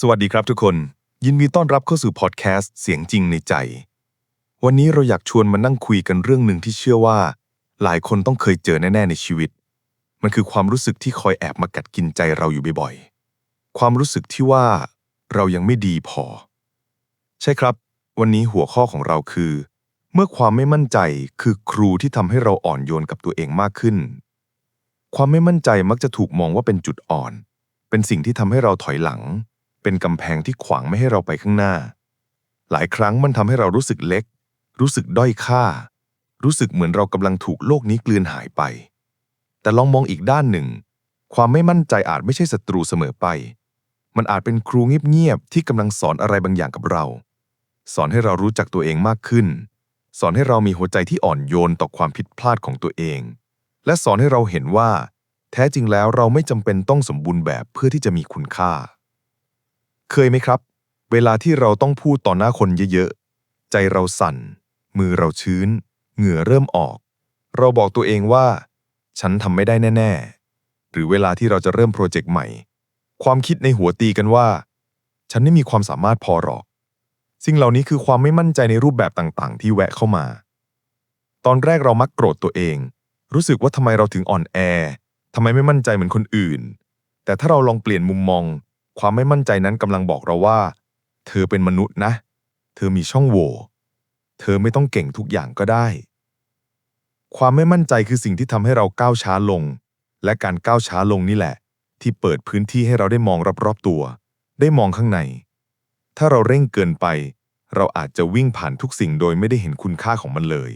สวัสดีครับทุกคน ยินดีต้อนรับเข้าสู่พอดแคสต์เสียงจริงในใจ วันนี้เราอยากชวนมานั่งคุยกันเรื่องหนึ่งที่เชื่อว่า หลายคนต้องเคยเจอแน่ ๆ ในชีวิต มันคือความรู้สึกที่คอยแอบมากัดกินใจเราอยู่บ่อยๆ ความรู้สึกที่ว่าเรายังไม่ดีพอ ใช่ครับ วันนี้หัวข้อของเราคือ เมื่อความไม่มั่นใจคือครูที่ทำให้เราอ่อนโยนกับตัวเองมากขึ้น ความไม่มั่นใจมักจะถูกมองว่าเป็นจุดอ่อน เป็นสิ่งที่ทำให้เราถอยหลัง เป็นกำแพงที่ขวางไม่ให้เราไปข้างหน้า หลายครั้งมันทำให้เรารู้สึกเล็ก รู้สึกด้อยค่า รู้สึกเหมือนเรากำลังถูกโลกนี้กลืนหายไป แต่ลองมองอีกด้านหนึ่ง ความไม่มั่นใจอาจไม่ใช่ศัตรูเสมอไป มันอาจเป็นครูเงียบๆที่กำลังสอนอะไรบางอย่างกับเรา สอนให้เรารู้จักตัวเองมากขึ้น สอนให้เรามีหัวใจที่อ่อนโยนต่อความผิดพลาดของตัวเอง และสอนให้เราเห็นว่า แท้จริงแล้วเราไม่จำเป็นต้องสมบูรณ์แบบเพื่อที่จะมีคุณค่า เคยไหมครับ เวลาที่เราต้องพูดต่อหน้าคนเยอะๆ ใจเราสั่น มือเราชื้น เหงื่อเริ่มออก เราบอกตัวเองว่า ฉันทำไม่ได้แน่ ๆ หรือเวลาที่เราจะเริ่มโปรเจกต์ใหม่ ความคิดในหัวตีกันว่า ฉันไม่มีความสามารถพอหรอก สิ่งเหล่านี้คือความไม่มั่นใจในรูปแบบต่างๆ ที่แวะเข้ามา ตอนแรกเรามักโกรธตัวเอง รู้สึกว่าทำไมเราถึงอ่อนแอทำไมไม่มั่นใจเหมือนคนอื่น แต่ถ้าเราลองเปลี่ยนมุมมอง ความไม่มั่นใจนั้นกำลังบอกเราว่า เธอเป็นมนุษย์นะ เธอมีช่องโหว่ เธอไม่ต้องเก่งทุกอย่างก็ได้ ความไม่มั่นใจคือสิ่งที่ทำให้เราก้าวช้าลง และการก้าวช้าลงนี่แหละ ที่เปิดพื้นที่ให้เราได้มองรอบๆตัว ได้มองข้างใน ถ้าเราเร่งเกินไป เราอาจจะวิ่งผ่านทุกสิ่งโดยไม่ได้เห็นคุณค่าของมันเลย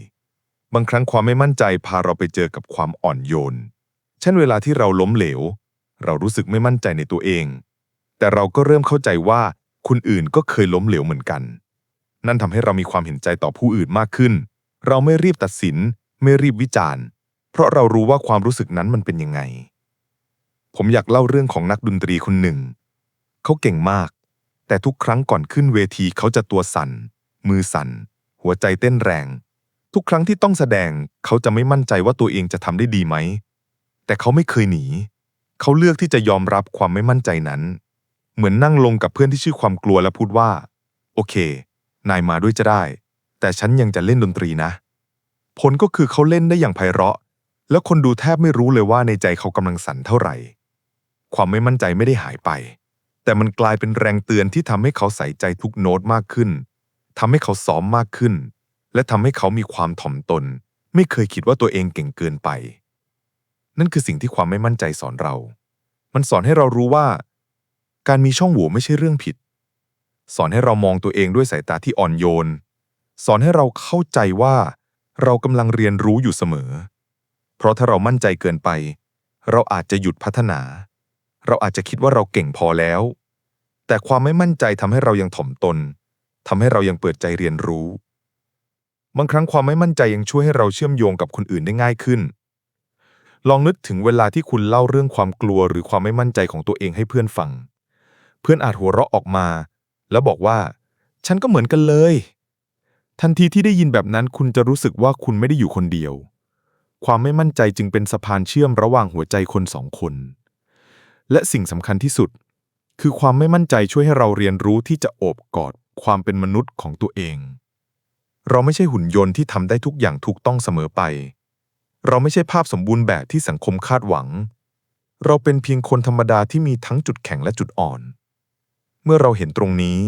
บางครั้งความไม่มั่นใจพาเราไปเจอกับความอ่อนโยน เช่นเวลาที่เราล้มเหลว เรารู้สึกไม่มั่นใจในตัวเอง แต่เราก็เริ่มเข้าใจว่าคนอื่นก็เคยล้มเหลวเหมือนกัน นั่นทำให้เรามีความเห็นใจต่อผู้อื่นมากขึ้น เราไม่รีบตัดสิน ไม่รีบวิจารณ์ เพราะเรารู้ว่าความรู้สึกนั้นมันเป็นยังไง ผมอยากเล่าเรื่องของนักดนตรีคนหนึ่ง เขาเก่งมาก แต่ทุกครั้งก่อนขึ้นเวทีเขาจะตัวสั่น มือสั่น หัวใจเต้นแรง ทุกครั้งที่ต้องแสดงเขาจะไม่มั่นใจว่าตัวเองจะทำได้ดีไหม แต่เขาไม่เคยหนี เขาเลือกที่จะยอมรับความไม่มั่นใจนั้น เหมือนนั่งลงกับเพื่อนที่ชื่อความกลัวและพูดว่า โอเค นายมาด้วยจะได้ แต่ฉันยังจะเล่นดนตรีนะ ผลก็คือเขาเล่นได้อย่างไพเราะ แล้วคนดูแทบไม่รู้เลยว่าในใจเขากำลังสั่นเท่าไหร่ ความไม่มั่นใจไม่ได้หายไป แต่มันกลายเป็นแรงเตือนที่ทำให้เขาใส่ใจทุกโน้ตมากขึ้นทำให้เขาซ้อมมากขึ้น และทำให้เขามีความถ่อมตน ไม่เคยคิดว่าตัวเองเก่งเกินไป นั่นคือสิ่งที่ความไม่มั่นใจสอนเรา มันสอนให้เรารู้ว่า การมีช่องโหว่ไม่ใช่เรื่องผิด สอนให้เรามองตัวเองด้วยสายตาที่อ่อนโยน สอนให้เราเข้าใจว่า เรากำลังเรียนรู้อยู่เสมอ เพราะถ้าเรามั่นใจเกินไป เราอาจจะหยุดพัฒนา เราอาจจะคิดว่าเราเก่งพอแล้ว แต่ความไม่มั่นใจทำให้เรายังถ่อมตนทำให้เรายังเปิดใจเรียนรู้ บางครั้งความไม่มั่นใจยังช่วยให้เราเชื่อมโยงกับคนอื่นได้ง่ายขึ้น ลองนึกถึงเวลาที่คุณเล่าเรื่องความกลัวหรือความไม่มั่นใจของตัวเองให้เพื่อนฟัง เพื่อนอาจหัวเราะออกมา แล้วบอกว่า ฉันก็เหมือนกันเลย ทันทีที่ได้ยินแบบนั้นคุณจะรู้สึกว่าคุณไม่ได้อยู่คนเดียว ความไม่มั่นใจจึงเป็นสะพานเชื่อมระหว่างหัวใจคนสองคน และสิ่งสำคัญที่สุด คือความไม่มั่นใจช่วยให้เราเรียนรู้ที่จะโอบกอดความเป็นมนุษย์ของตัวเอง เราไม่ใช่หุ่นยนต์ที่ทำได้ทุกอย่างถูกต้องเสมอไป เราไม่ใช่ภาพสมบูรณ์แบบที่สังคมคาดหวัง เราเป็นเพียงคนธรรมดาที่มีทั้งจุดแข็งและจุดอ่อน เมื่อเราเห็นตรงนี้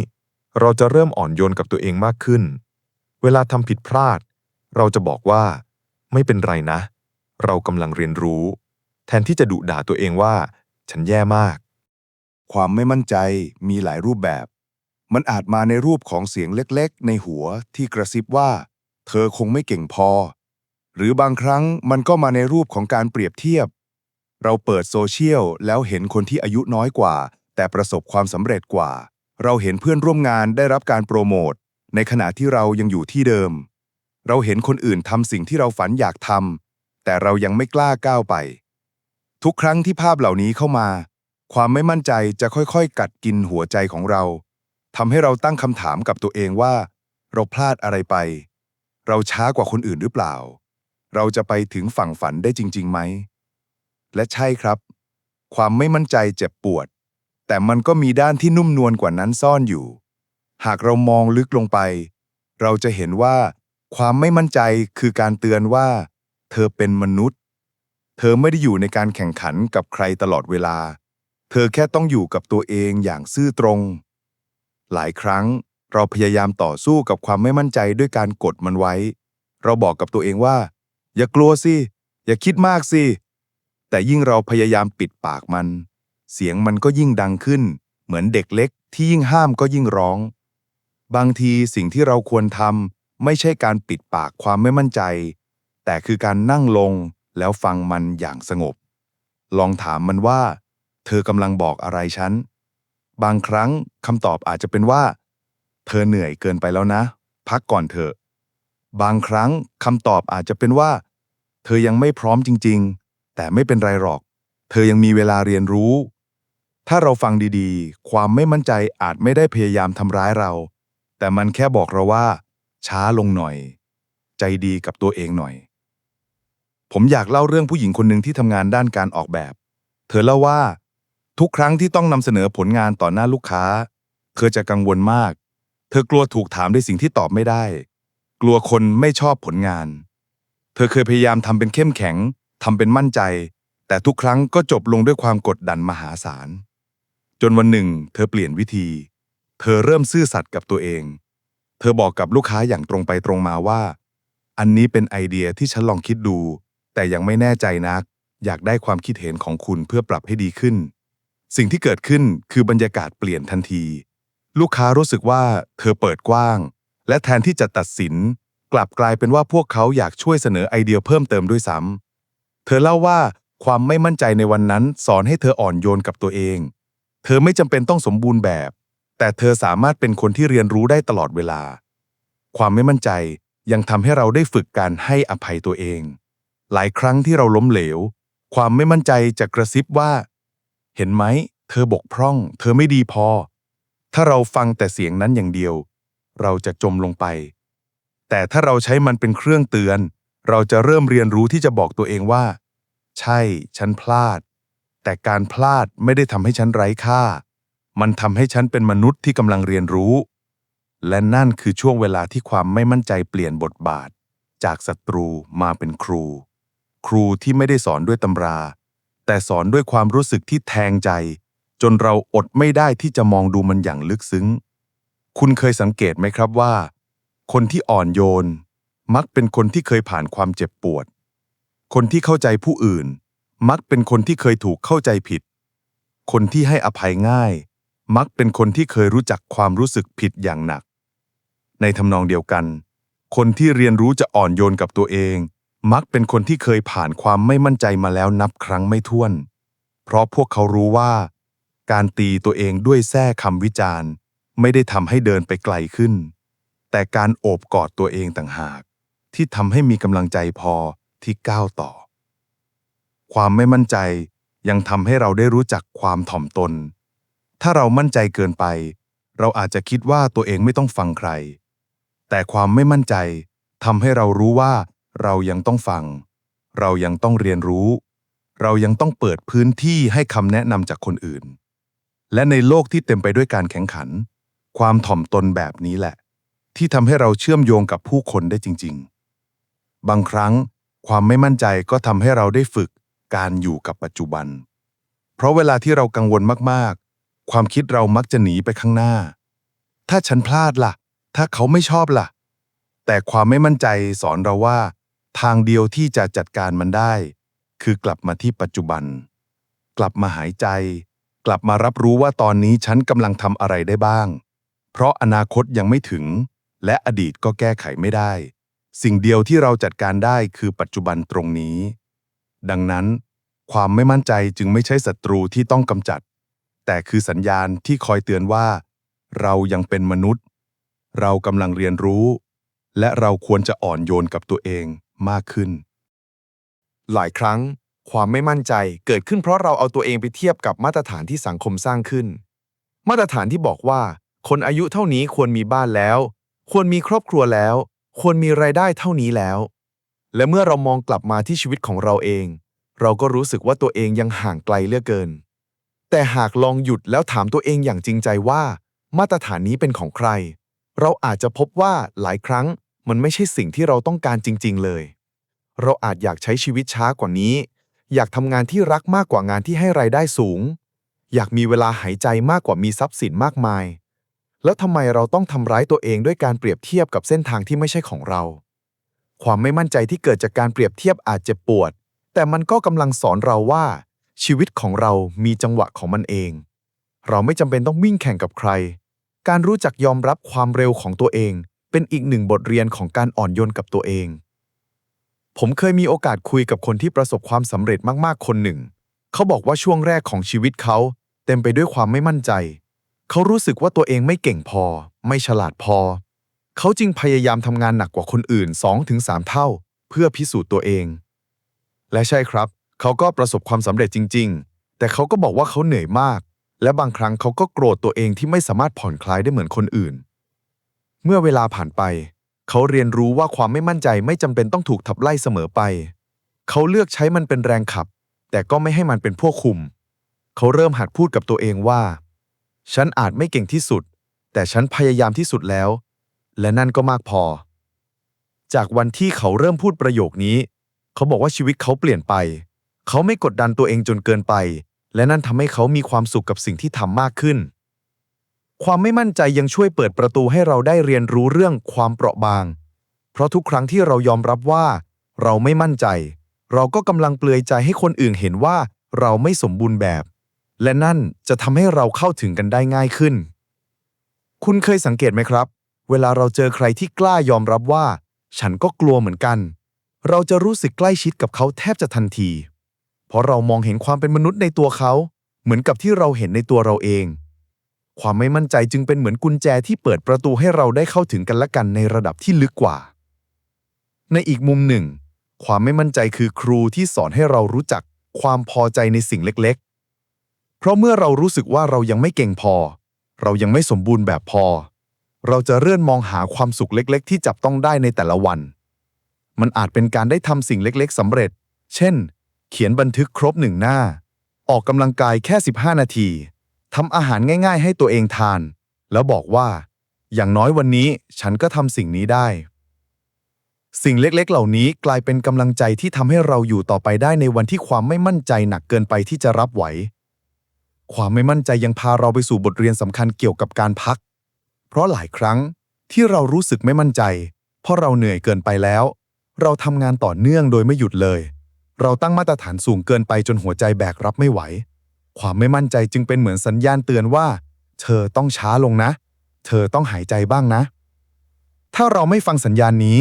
เราจะเริ่มอ่อนโยนกับตัวเองมากขึ้น เวลาทำผิดพลาด เราจะบอกว่า ไม่เป็นไรนะ เรากำลังเรียนรู้ แทนที่จะดุด่าตัวเองว่า ฉันแย่มาก ความไม่มั่นใจมีหลายรูปแบบ มันอาจมาในรูปของเสียงเล็กๆ ในหัวที่กระซิบว่า เธอคงไม่เก่งพอ หรือบางครั้งมันก็มาในรูปของการเปรียบเทียบ เราเปิดโซเชียลแล้วเห็นคนที่อายุน้อยกว่า แต่ประสบความสำเร็จกว่า เราเห็นเพื่อนร่วมงานได้รับการโปรโมท ในขณะที่เรายังอยู่ที่เดิม เราเห็นคนอื่นทำสิ่งที่เราฝันอยากทำแต่เรายังไม่กล้าก้าวไป ทุกครั้งที่ภาพเหล่านี้เข้ามา ความไม่มั่นใจจะค่อยๆ กัดกินหัวใจของเราทำให้เราตั้งคำถามกับตัวเองว่า เราพลาดอะไรไป เราช้ากว่าคนอื่นหรือเปล่า เราจะไปถึงฝั่งฝันได้จริงๆไหม และใช่ครับ ความไม่มั่นใจเจ็บปวด แต่มันก็มีด้านที่นุ่มนวลกว่านั้นซ่อนอยู่ หากเรามองลึกลงไป เราจะเห็นว่าความไม่มั่นใจคือการเตือนว่า เธอเป็นมนุษย์ เธอไม่ได้อยู่ในการแข่งขันกับใครตลอดเวลา เธอแค่ต้องอยู่กับตัวเองอย่างซื่อตรง หลายครั้งเราพยายามต่อสู้กับความไม่มั่นใจด้วยการกดมันไว้ เราบอกกับตัวเองว่า อย่ากลัวสิ อย่าคิดมากสิ แต่ยิ่งเราพยายามปิดปากมัน เสียงมันก็ยิ่งดังขึ้น เหมือนเด็กเล็กที่ยิ่งห้ามก็ยิ่งร้อง บางทีสิ่งที่เราควรทำไม่ใช่การปิดปากความไม่มั่นใจ แต่คือการนั่งลงแล้วฟังมันอย่างสงบ ลองถามมันว่า เธอกำลังบอกอะไรฉัน บางครั้งคำตอบอาจจะเป็นว่า เธอเหนื่อยเกินไปแล้วนะ พักก่อนเถอะ บางครั้งคำตอบอาจจะเป็นว่า เธอยังไม่พร้อมจริง ๆ แต่ไม่เป็นไรหรอก เธอยังมีเวลาเรียนรู้ ถ้าเราฟังดีๆ ความไม่มั่นใจอาจไม่ได้พยายามทำร้ายเรา แต่มันแค่บอกเราว่า ช้าลงหน่อย ใจดีกับตัวเองหน่อย ผมอยากเล่าเรื่องผู้หญิงคนหนึ่งที่ทำงานด้านการออกแบบ เธอเล่าว่า ทุกครั้งที่ต้องนำเสนอผลงานต่อหน้าลูกค้า เธอจะกังวลมาก เธอกลัวถูกถามด้วยสิ่งที่ตอบไม่ได้ กลัวคนไม่ชอบผลงาน เธอเคยพยายามทำเป็นเข้มแข็งทำเป็นมั่นใจ แต่ทุกครั้งก็จบลงด้วยความกดดันมหาศาล จนวันหนึ่ง เธอเปลี่ยนวิธี เธอเริ่มซื่อสัตย์กับตัวเอง เธอบอกกับลูกค้าอย่างตรงไปตรงมาว่า อันนี้เป็นไอเดียที่ฉันลองคิดดู แต่ยังไม่แน่ใจนัก อยากได้ความคิดเห็นของคุณเพื่อปรับให้ดีขึ้น สิ่งที่เกิดขึ้นคือบรรยากาศเปลี่ยนทันที ลูกค้ารู้สึกว่า เธอเปิดกว้าง และแทนที่จะตัดสิน กลับกลายเป็นว่าพวกเขาอยากช่วยเสนอไอเดียเพิ่มเติมด้วยซ้ำเธอเล่าว่าความไม่มั่นใจในวันนั้นสอนให้เธออ่อนโยนกับตัวเอง เธอไม่จำเป็นต้องสมบูรณ์แบบ แต่เธอสามารถเป็นคนที่เรียนรู้ได้ตลอดเวลา ความไม่มั่นใจยังทำให้เราได้ฝึกการให้อภัยตัวเอง หลายครั้งที่เราล้มเหลว ความไม่มั่นใจจะกระซิบว่า เห็นไหม เธอบกพร่อง เธอไม่ดีพอ ถ้าเราฟังแต่เสียงนั้นอย่างเดียว เราจะจมลงไป แต่ถ้าเราใช้มันเป็นเครื่องเตือน เราจะเริ่มเรียนรู้ที่จะบอกตัวเองว่า ใช่ ฉันพลาด แต่การพลาดไม่ได้ทำให้ฉันไร้ค่า มันทำให้ฉันเป็นมนุษย์ที่กำลังเรียนรู้ และนั่นคือช่วงเวลาที่ความไม่มั่นใจเปลี่ยนบทบาท จากศัตรูมาเป็นครู ครูที่ไม่ได้สอนด้วยตำรา แต่สอนด้วยความรู้สึกที่แทงใจ จนเราอดไม่ได้ที่จะมองดูมันอย่างลึกซึ้ง คุณเคยสังเกตไหมครับว่า คนที่อ่อนโยน มักเป็นคนที่เคยผ่านความเจ็บปวด คนที่เข้าใจผู้อื่น มักเป็นคนที่เคยถูกเข้าใจผิด คนที่ให้อภัยง่าย มักเป็นคนที่เคยรู้จักความรู้สึกผิดอย่างหนัก ในทำนองเดียวกัน คนที่เรียนรู้จะอ่อนโยนกับตัวเอง มักเป็นคนที่เคยผ่านความไม่มั่นใจมาแล้วนับครั้งไม่ถ้วน เพราะพวกเขารู้ว่า การตีตัวเองด้วยแส้คำวิจารณ์ ไม่ได้ทำให้เดินไปไกลขึ้น แต่การโอบกอดตัวเองต่างหาก ที่ทำให้มีกำลังใจพอที่ก้าวต่อ ความไม่มั่นใจยังทำให้เราได้รู้จักความถ่อมตน ถ้าเรามั่นใจเกินไป เราอาจจะคิดว่าตัวเองไม่ต้องฟังใคร แต่ความไม่มั่นใจทำให้เรารู้ว่าเรายังต้องฟัง เรายังต้องเรียนรู้ เรายังต้องเปิดพื้นที่ให้คำแนะนำจากคนอื่น และในโลกที่เต็มไปด้วยการแข่งขัน ความถ่อมตนแบบนี้แหละ ที่ทำให้เราเชื่อมโยงกับผู้คนได้จริง ๆ บางครั้งความไม่มั่นใจก็ทำให้เราได้ฝึก การอยู่กับปัจจุบัน เพราะเวลาที่เรากังวลมากๆ ความคิดเรามักจะหนีไปข้างหน้า ถ้าฉันพลาดล่ะ ถ้าเขาไม่ชอบล่ะ แต่ความไม่มั่นใจสอนเราว่า ทางเดียวที่จะจัดการมันได้ คือกลับมาที่ปัจจุบัน กลับมาหายใจ กลับมารับรู้ว่าตอนนี้ฉันกำลังทำอะไรได้บ้าง เพราะอนาคตยังไม่ถึง และอดีตก็แก้ไขไม่ได้ สิ่งเดียวที่เราจัดการได้คือปัจจุบันตรงนี้ ดังนั้น ความไม่มั่นใจจึงไม่ใช่ศัตรูที่ต้องกำจัด แต่คือสัญญาณที่คอยเตือนว่า เรายังเป็นมนุษย์ เรากำลังเรียนรู้ และเราควรจะอ่อนโยนกับตัวเองมากขึ้น หลายครั้ง ความไม่มั่นใจเกิดขึ้นเพราะเราเอาตัวเองไปเทียบกับมาตรฐานที่สังคมสร้างขึ้น มาตรฐานที่บอกว่า คนอายุเท่านี้ควรมีบ้านแล้ว ควรมีครอบครัวแล้ว ควรมีรายได้เท่านี้แล้ว และเมื่อเรามองกลับมาที่ชีวิตของเราเอง เราก็รู้สึกว่าตัวเองยังห่างไกลเหลือเกิน แต่หากลองหยุดแล้วถามตัวเองอย่างจริงใจว่า มาตรฐานนี้เป็นของใคร เราอาจจะพบว่าหลายครั้งมันไม่ใช่สิ่งที่เราต้องการจริง ๆ เลย เราอาจอยากใช้ชีวิตช้ากว่านี้ อยากทำงานที่รักมากกว่างานที่ให้รายได้สูง อยากมีเวลาหายใจมากกว่ามีทรัพย์สินมากมาย แล้วทำไมเราต้องทำร้ายตัวเองด้วยการเปรียบเทียบกับเส้นทางที่ไม่ใช่ของเรา ความไม่มั่นใจที่เกิดจากการเปรียบเทียบอาจเจ็บปวด แต่มันก็กำลังสอนเราว่า ชีวิตของเรามีจังหวะของมันเอง เราไม่จำเป็นต้องวิ่งแข่งกับใคร การรู้จักยอมรับความเร็วของตัวเอง เป็นอีกหนึ่งบทเรียนของการอ่อนโยนกับตัวเอง ผมเคยมีโอกาสคุยกับคนที่ประสบความสำเร็จมากๆคนหนึ่ง เขาบอกว่าช่วงแรกของชีวิตเขา เต็มไปด้วยความไม่มั่นใจ เขารู้สึกว่าตัวเองไม่เก่งพอ ไม่ฉลาดพอ เขาจึงพยายามทำงานหนักกว่าคนอื่น 2-3 เท่า เพื่อพิสูจน์ตัวเอง และใช่ครับ เขาก็ประสบความสำเร็จจริง ๆ แต่เขาก็บอกว่าเขาเหนื่อยมาก และบางครั้งเขาก็โกรธตัวเองที่ไม่สามารถผ่อนคลายได้เหมือนคนอื่น เมื่อเวลาผ่านไป เขาเรียนรู้ว่าความไม่มั่นใจไม่จำเป็นต้องถูกขับไล่เสมอไป เขาเลือกใช้มันเป็นแรงขับ แต่ก็ไม่ให้มันเป็นพวกคุม เขาเริ่มหัดพูดกับตัวเองว่า ฉันอาจไม่เก่งที่สุด แต่ฉันพยายามที่สุดแล้ว และนั่นก็มากพอ จากวันที่เขาเริ่มพูดประโยคนี้ เขาบอกว่าชีวิตเขาเปลี่ยนไป เขาไม่กดดันตัวเองจนเกินไป และนั่นทำให้เขามีความสุขกับสิ่งที่ทำมากขึ้น ความไม่มั่นใจยังช่วยเปิดประตูให้เราได้เรียนรู้เรื่องความเปราะบาง เพราะทุกครั้งที่เรายอมรับว่า เราไม่มั่นใจ เราก็กำลังเปลือยใจให้คนอื่นเห็นว่าเราไม่สมบูรณ์แบบ และนั่นจะทำให้เราเข้าถึงกันได้ง่ายขึ้น คุณเคยสังเกตไหมครับ เวลาเราเจอใครที่กล้ายอมรับว่า ฉันก็กลัวเหมือนกัน เราจะรู้สึกใกล้ชิดกับเขาแทบจะทันที เพราะเรามองเห็นความเป็นมนุษย์ในตัวเขา เหมือนกับที่เราเห็นในตัวเราเอง ความไม่มั่นใจจึงเป็นเหมือนกุญแจที่เปิดประตูให้เราได้เข้าถึงกันและกันในระดับที่ลึกกว่า ในอีกมุมหนึ่ง ความไม่มั่นใจคือครูที่สอนให้เรารู้จักความพอใจในสิ่งเล็กๆ เพราะเมื่อเรารู้สึกว่าเรายังไม่เก่งพอ เรายังไม่สมบูรณ์แบบพอ เราจะเลื่อนมองหาความสุขเล็กๆ ที่จับต้องได้ในแต่ละวัน มันอาจเป็นการได้ทำสิ่งเล็กๆสำเร็จ เช่น เขียนบันทึกครบหนึ่งหน้า ออกกำลังกายแค่ 15 นาทีทำอาหารง่าย ๆ ให้ตัวเองทาน แล้วบอกว่า อย่างน้อยวันนี้ฉันก็ทำสิ่งนี้ได้ สิ่งเล็กๆ เหล่านี้กลายเป็นกำลังใจที่ทำให้เราอยู่ต่อไปได้ในวันที่ความไม่มั่นใจหนักเกินไปที่จะรับไหว ความไม่มั่นใจยังพาเราไปสู่บทเรียนสำคัญเกี่ยวกับการพัก เพราะหลายครั้งที่เรารู้สึกไม่มั่นใจ เพราะเราเหนื่อยเกินไปแล้ว เราทำงานต่อเนื่องโดยไม่หยุดเลย เราตั้งมาตรฐานสูงเกินไปจนหัวใจแบกรับไม่ไหว ความไม่มั่นใจจึงเป็นเหมือนสัญญาณเตือนว่า เธอต้องช้าลงนะ เธอต้องหายใจบ้างนะ ถ้าเราไม่ฟังสัญญาณนี้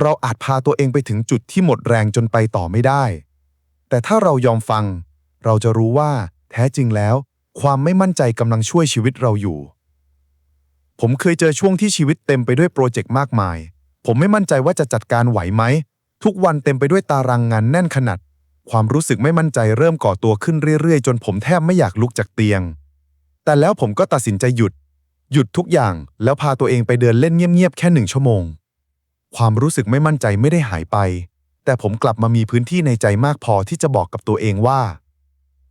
เราอาจพาตัวเองไปถึงจุดที่หมดแรงจนไปต่อไม่ได้ แต่ถ้าเรายอมฟัง เราจะรู้ว่า แท้จริงแล้ว ความไม่มั่นใจกำลังช่วยชีวิตเราอยู่ ผมเคยเจอช่วงที่ชีวิตเต็มไปด้วยโปรเจกต์มากมาย ผมไม่มั่นใจว่าจะจัดการไหวไหม ทุกวันเต็มไปด้วยตารางงานแน่นขนาด ความรู้สึกไม่มั่นใจเริ่มก่อตัวขึ้นเรื่อยๆ จนผมแทบไม่อยากลุกจากเตียง แต่แล้วผมก็ตัดสินใจหยุด หยุดทุกอย่างแล้วพาตัวเองไปเดินเล่นเงียบๆ แค่หนึ่งชั่วโมง ความรู้สึกไม่มั่นใจไม่ได้หายไป แต่ผมกลับมามีพื้นที่ในใจมากพอที่จะบอกกับตัวเองว่า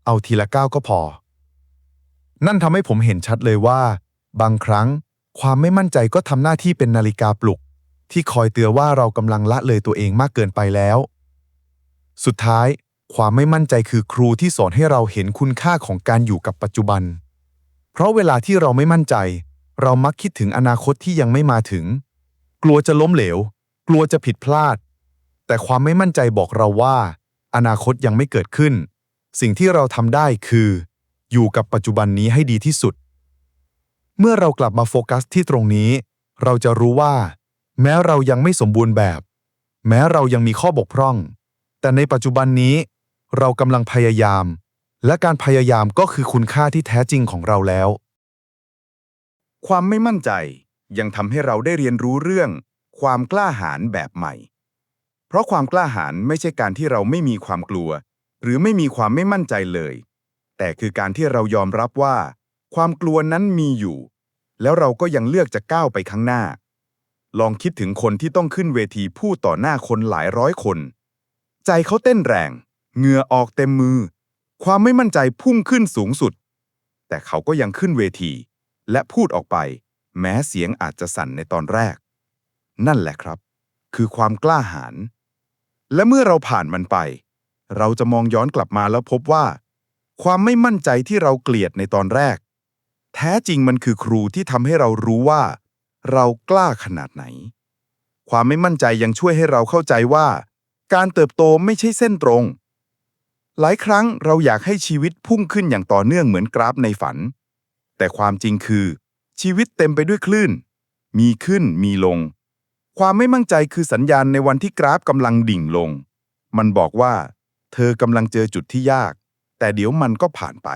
เอาทีละก้าวก็พอ นั่นทำให้ผมเห็นชัดเลยว่า บางครั้ง ความไม่มั่นใจก็ทำหน้าที่เป็นนาฬิกาปลุก ที่คอยเตือนว่าเรากำลังละเลยตัวเองมากเกินไปแล้ว สุดท้าย ความไม่มั่นใจคือครูที่สอนให้เราเห็นคุณค่าของการอยู่กับปัจจุบัน เพราะเวลาที่เราไม่มั่นใจ เรามักคิดถึงอนาคตที่ยังไม่มาถึง กลัวจะล้มเหลว กลัวจะผิดพลาด แต่ความไม่มั่นใจบอกเราว่า อนาคตยังไม่เกิดขึ้น สิ่งที่เราทำได้คือ อยู่กับปัจจุบันนี้ให้ดีที่สุด เมื่อเรากลับมาโฟกัสที่ตรงนี้ เราจะรู้ว่า แม้เรายังไม่สมบูรณ์แบบ แม้เรายังมีข้อบกพร่อง แต่ในปัจจุบันนี้ เรากำลังพยายาม และการพยายามก็คือคุณค่าที่แท้จริงของเราแล้ว ความไม่มั่นใจยังทำให้เราได้เรียนรู้เรื่อง ความกล้าหาญแบบใหม่ เพราะความกล้าหาญไม่ใช่การที่เราไม่มีความกลัว หรือไม่มีความไม่มั่นใจเลย แต่คือการที่เรายอมรับว่า ความกลัวนั้นมีอยู่ แล้วเราก็ยังเลือกจะก้าวไปข้างหน้า ลองคิดถึงคนที่ต้องขึ้นเวทีพูดต่อหน้าคนหลายร้อยคน ใจเขาเต้นแรง เหงื่อออกเต็มมือ ความไม่มั่นใจพุ่งขึ้นสูงสุด แต่เขาก็ยังขึ้นเวที และพูดออกไป แม้เสียงอาจจะสั่นในตอนแรก นั่นแหละครับ คือความกล้าหาญและเมื่อเราผ่านมันไป เราจะมองย้อนกลับมาแล้วพบว่า ความไม่มั่นใจที่เราเกลียดในตอนแรก แท้จริงมันคือครูที่ทำให้เรารู้ว่า เรากล้าขนาดไหน ความไม่มั่นใจยังช่วยให้เราเข้าใจว่า การเติบโตไม่ใช่เส้นตรง หลายครั้งเราอยากให้ชีวิตพุ่งขึ้นอย่างต่อเนื่องเหมือนกราฟในฝัน แต่ความจริงคือ ชีวิตเต็มไปด้วยคลื่น มีขึ้นมีลง ความไม่มั่นใจคือสัญญาณในวันที่กราฟกำลังดิ่งลง มันบอกว่า เธอกำลังเจอจุดที่ยาก แต่เดี๋ยวมันก็ผ่านไป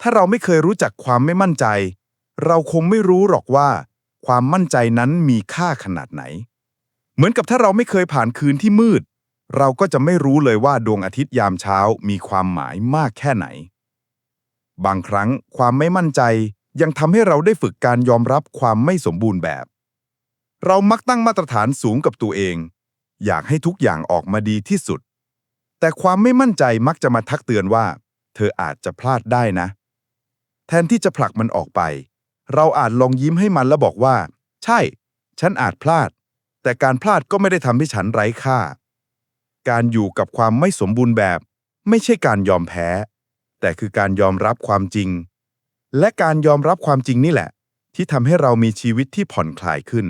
ถ้าเราไม่เคยรู้จักความไม่มั่นใจ เราคงไม่รู้หรอกว่า ความมั่นใจนั้นมีค่าขนาดไหน เหมือนกับถ้าเราไม่เคยผ่านคืนที่มืด เราก็จะไม่รู้เลยว่าดวงอาทิตย์ยามเช้ามีความหมายมากแค่ไหน บางครั้งความไม่มั่นใจยังทำให้เราได้ฝึกการยอมรับความไม่สมบูรณ์แบบ เรามักตั้งมาตรฐานสูงกับตัวเอง อยากให้ทุกอย่างออกมาดีที่สุด แต่ความไม่มั่นใจมักจะมาทักเตือนว่า เธออาจจะพลาดได้นะ แทนที่จะผลักมันออกไป เราอาจลองยิ้มให้มันแล้วบอกว่า ใช่ ฉันอาจพลาด แต่การพลาดก็ไม่ได้ทำให้ฉันไร้ค่า การอยู่กับความไม่สมบูรณ์แบบ ไม่ใช่การยอมแพ้ แต่คือการยอมรับความจริง และการยอมรับความจริงนี่แหละ ที่ทำให้เรามีชีวิตที่ผ่อนคลายขึ้น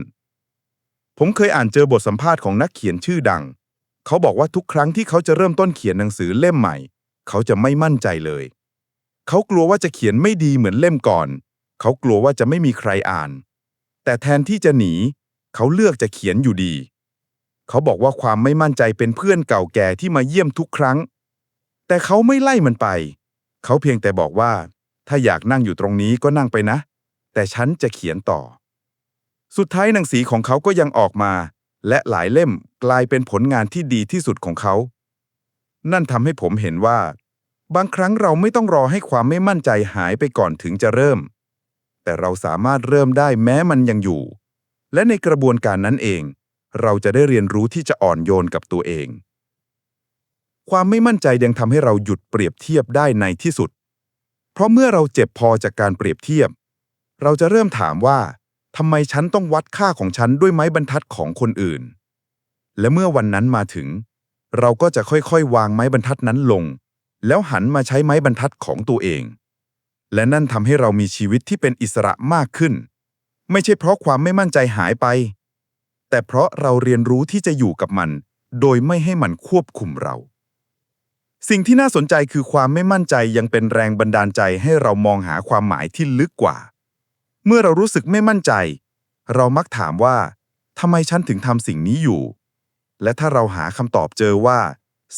ผมเคยอ่านเจอบทสัมภาษณ์ของนักเขียนชื่อดัง เขาบอกว่าทุกครั้งที่เขาจะเริ่มต้นเขียนหนังสือเล่มใหม่ เขาจะไม่มั่นใจเลย เขากลัวว่าจะเขียนไม่ดีเหมือนเล่มก่อน เขากลัวว่าจะไม่มีใครอ่าน แต่แทนที่จะหนี เขาเลือกจะเขียนอยู่ดี เขาบอกว่าความไม่มั่นใจเป็นเพื่อนเก่าแก่ที่มาเยี่ยมทุกครั้ง แต่เขาไม่ไล่มันไป เขาเพียงแต่บอกว่า ถ้าอยากนั่งอยู่ตรงนี้ก็นั่งไปนะ แต่ฉันจะเขียนต่อ สุดท้ายหนังสือของเขาก็ยังออกมา และหลายเล่มกลายเป็นผลงานที่ดีที่สุดของเขา นั่นทำให้ผมเห็นว่า บางครั้งเราไม่ต้องรอให้ความไม่มั่นใจหายไปก่อนถึงจะเริ่ม แต่เราสามารถเริ่มได้แม้มันยังอยู่ และในกระบวนการนั้นเอง เราจะได้เรียนรู้ที่จะอ่อนโยนกับตัวเอง ความไม่มั่นใจยังทำให้เราหยุดเปรียบเทียบได้ในที่สุด เพราะเมื่อเราเจ็บพอจากการเปรียบเทียบ เราจะเริ่มถามว่าทำไมฉันต้องวัดค่าของฉันด้วยไม้บรรทัดของคนอื่น และเมื่อวันนั้นมาถึง เราก็จะค่อยๆ วางไม้บรรทัดนั้นลง แล้วหันมาใช้ไม้บรรทัดของตัวเอง และนั่นทำให้เรามีชีวิตที่เป็นอิสระมากขึ้น ไม่ใช่เพราะความไม่มั่นใจหายไป แต่เพราะเราเรียนรู้ที่จะอยู่กับมัน โดยไม่ให้มันควบคุมเรา สิ่งที่น่าสนใจคือความไม่มั่นใจยังเป็นแรงบันดาลใจให้เรามองหาความหมายที่ลึกกว่า เมื่อเรารู้สึกไม่มั่นใจ เรามักถามว่าทำไมฉันถึงทำสิ่งนี้อยู่ และถ้าเราหาคำตอบเจอว่า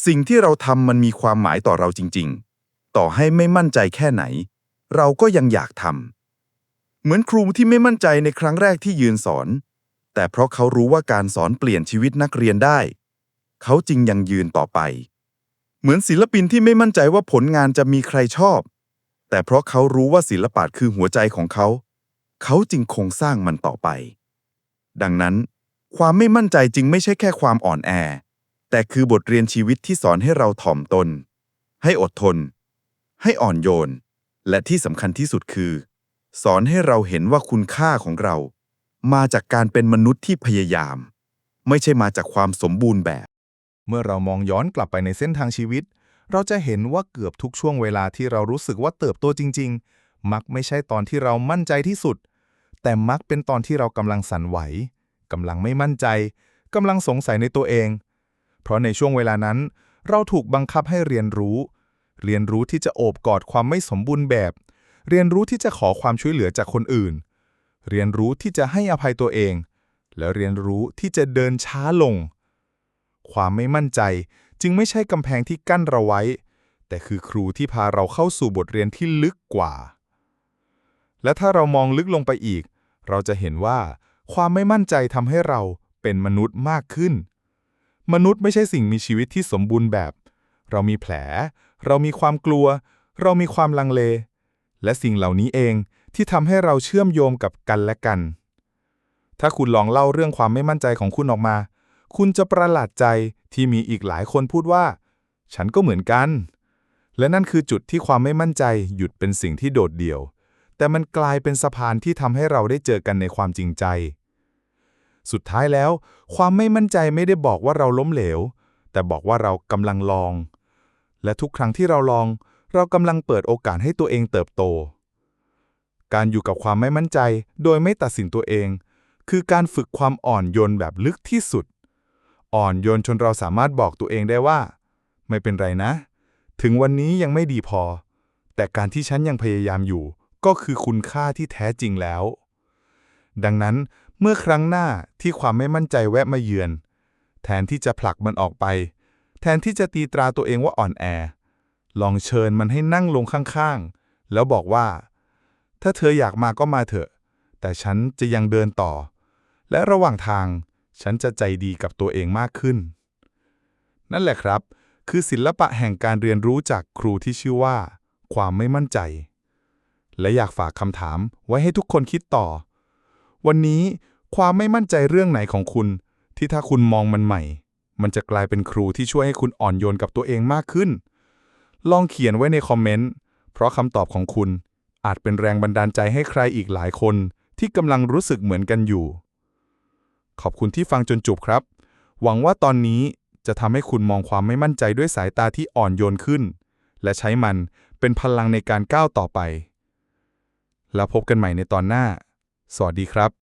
สิ่งที่เราทำมันมีความหมายต่อเราจริง ๆ ต่อให้ไม่มั่นใจแค่ไหน เราก็ยังอยากทำเหมือนครูที่ไม่มั่นใจในครั้งแรกที่ยืนสอน แต่เพราะเขารู้ว่าการสอนเปลี่ยนชีวิตนักเรียนได้ เขาจึงยังยืนต่อไป เหมือนศิลปินที่ไม่มั่นใจว่าผลงานจะมีใครชอบ แต่เพราะเขารู้ว่าศิลปะคือหัวใจของเขา เขาจึงคงสร้างมันต่อไป ดังนั้น ความไม่มั่นใจจึงไม่ใช่แค่ความอ่อนแอ แต่คือบทเรียนชีวิตที่สอนให้เราถ่อมตน ให้อดทน ให้อ่อนโยน และที่สำคัญที่สุดคือ สอนให้เราเห็นว่าคุณค่าของเรา มาจากการเป็นมนุษย์ที่พยายาม ไม่ใช่มาจากความสมบูรณ์แบบ เมื่อเรามองย้อนกลับไปในเส้นทางชีวิต เราจะเห็นว่าเกือบทุกช่วงเวลาที่เรารู้สึกว่าเติบโตจริง ๆ มักไม่ใช่ตอนที่เรามั่นใจที่สุด แต่มักเป็นตอนที่เรากำลังสั่นไหวกำลังไม่มั่นใจกำลังสงสัยในตัวเอง เพราะในช่วงเวลานั้น เราถูกบังคับให้เรียนรู้ เรียนรู้ที่จะโอบกอดความไม่สมบูรณ์แบบ เรียนรู้ที่จะขอความช่วยเหลือจากคนอื่น เรียนรู้ที่จะให้อภัยตัวเอง และเรียนรู้ที่จะเดินช้าลง ความไม่มั่นใจจึงไม่ใช่กำแพงที่กั้นเราไว้ แต่คือครูที่พาเราเข้าสู่บทเรียนที่ลึกกว่า และถ้าเรามองลึกลงไปอีก เราจะเห็นว่า ความไม่มั่นใจทำให้เราเป็นมนุษย์มากขึ้น มนุษย์ไม่ใช่สิ่งมีชีวิตที่สมบูรณ์แบบ เรามีแผล เรามีความกลัว เรามีความลังเล และสิ่งเหล่านี้เองที่ทำให้เราเชื่อมโยงกับกันและกัน ถ้าคุณลองเล่าเรื่องความไม่มั่นใจของคุณออกมา คุณจะประหลาดใจที่มีอีกหลายคนพูดว่า ฉันก็เหมือนกัน และนั่นคือจุดที่ความไม่มั่นใจหยุดเป็นสิ่งที่โดดเดี่ยว แต่มันกลายเป็นสะพานที่ทำให้เราได้เจอกันในความจริงใจ สุดท้ายแล้ว ความไม่มั่นใจไม่ได้บอกว่าเราล้มเหลว แต่บอกว่าเรากำลังลอง และทุกครั้งที่เราลอง เรากำลังเปิดโอกาสให้ตัวเองเติบโต การอยู่กับความไม่มั่นใจ โดยไม่ตัดสินตัวเอง คือการฝึกความอ่อนโยนแบบลึกที่สุด อ่อนโยนจนเราสามารถบอกตัวเองได้ว่า ไม่เป็นไรนะ ถึงวันนี้ยังไม่ดีพอ แต่การที่ฉันยังพยายามอยู่ ก็คือคุณค่าที่แท้จริงแล้วดังนั้น เมื่อครั้งหน้าที่ความไม่มั่นใจแวะมาเยือน แทนที่จะผลักมันออกไป แทนที่จะตีตราตัวเองว่าอ่อนแอ ลองเชิญมันให้นั่งลงข้างๆ แล้วบอกว่า ถ้าเธออยากมาก็มาเถอะ แต่ฉันจะยังเดินต่อ และระหว่างทางฉันจะใจดีกับตัวเองมากขึ้น นั่นแหละครับ คือศิลปะแห่งการเรียนรู้จากครูที่ชื่อว่า ความไม่มั่นใจ และอยากฝากคำถามไว้ให้ทุกคนคิดต่อ วันนี้ความไม่มั่นใจเรื่องไหนของคุณ ที่ถ้าคุณมองมันใหม่ มันจะกลายเป็นครูที่ช่วยให้คุณอ่อนโยนกับตัวเองมากขึ้น ลองเขียนไว้ในคอมเมนต์ เพราะคำตอบของคุณ อาจเป็นแรงบันดาลใจให้ใครอีกหลายคนที่กำลังรู้สึกเหมือนกันอยู่ ขอบคุณที่ฟังจนจบครับ หวังว่าตอนนี้จะทำให้คุณมองความไม่มั่นใจด้วยสายตาที่อ่อนโยนขึ้น และใช้มันเป็นพลังในการก้าวต่อไป แล้วพบกันใหม่ในตอนหน้า สวัสดีครับ